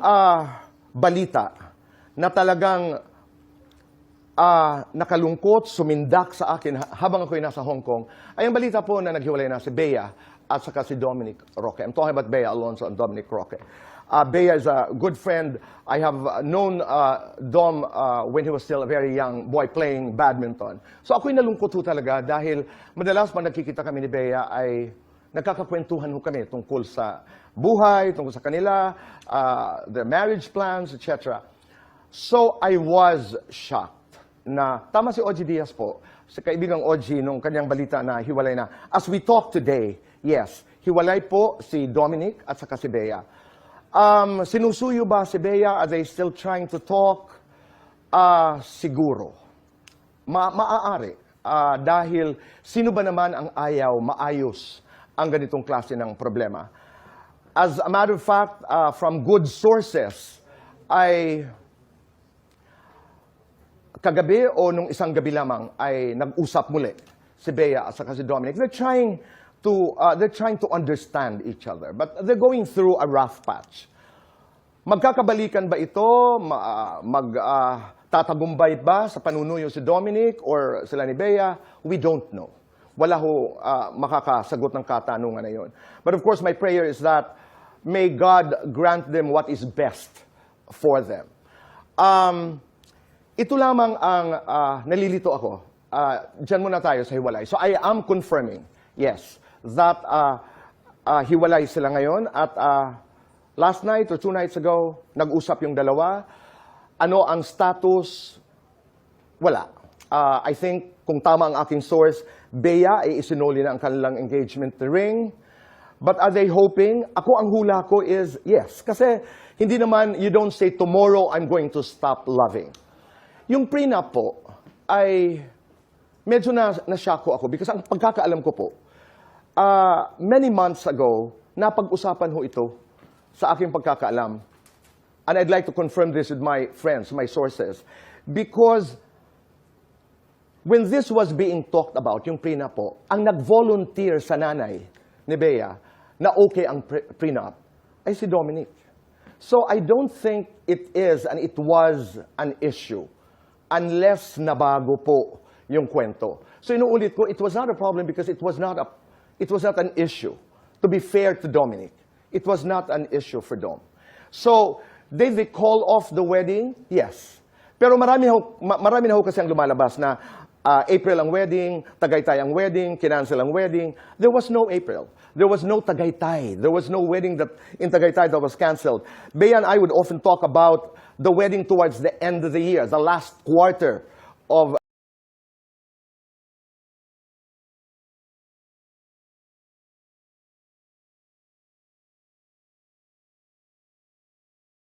Ah, balita na talagang ah, nakalungkot, sumindak sa akin ha- habang ako'y nasa Hong Kong, ay ang balita po na naghiwalay na si Bea at saka si Dominic Roque. I'm talking about Bea Alonso and Dominic Roque. Uh, Bea is a good friend. I have uh, known uh, Dom uh, when he was still a very young boy playing badminton. So ako'y nalungkot talaga dahil madalas pag nagkikita kami ni Bea ay nagkakakwentuhan ho kami tungkol sa buhay, tungkol sa kanila, uh, their marriage plans, etc. So I was shocked na tama si OG Diaz po, si kaibigang OG nung kanyang balita na hiwalay na. As we talk today, yes, hiwalay po si Dominic at saka si Bea. Um, sinusuyo ba si Bea? Are they still trying to talk? Ah, siguro. Ma maaari. Ah, dahil sino ba naman ang ayaw maayos ang ganitong klase ng problema? As a matter of fact, ah, from good sources, ay kagabi o nung isang gabi lamang ay nag-usap muli si Bea at si Dominic. They're trying to uh, they're trying to understand each other, but they're going through a rough patch. Magkakabalikan ba ito? Ma, ah, mag ah, tatagumpay ba sa panunuyo si Dominic or sila ni Bea? We don't know. Wala ho ah, makakasagot ng katanungan na yon. But of course, my prayer is that may God grant them what is best for them. Um, ito lamang ang ah, nalilito ako. Uh, Diyan muna tayo sa hiwalay. So I am confirming, yes, that ah, ah, hiwalay sila ngayon at ah, last night or two nights ago, nag-usap yung dalawa. Ano ang status? Wala. Ah, I think, kung tama ang aking source, Bea ay isinuli na ang kanilang engagement ring. But are they hoping? Ako ang hula ko is yes. Kasi hindi naman, you don't say, tomorrow I'm going to stop loving. Yung prenup po ay medyo na, na-shock ako because ang pagkakaalam ko po, ah, many months ago, napag-usapan ho ito sa aking pagkakaalam. And I'd like to confirm this with my friends, my sources. Because when this was being talked about, yung prenup po, ang nag-volunteer sa nanay ni Bea na okay ang pre- prenup ay si Dominic. So I don't think it is and it was an issue unless nabago po yung kwento. So inuulit ko, it was not a problem because it was not a it was not an issue. To be fair to Dominic, it was not an issue for Dom. So, did they call off the wedding? Yes. Pero marami ho, ma- marami na ho kasi ang lumalabas na ah, April ang wedding, Tagaytay ang wedding, kinancel ang wedding. There was no April. There was no Tagaytay. There was no wedding that in Tagaytay that was canceled. Bea and I would often talk about the wedding towards the end of the year, the last quarter of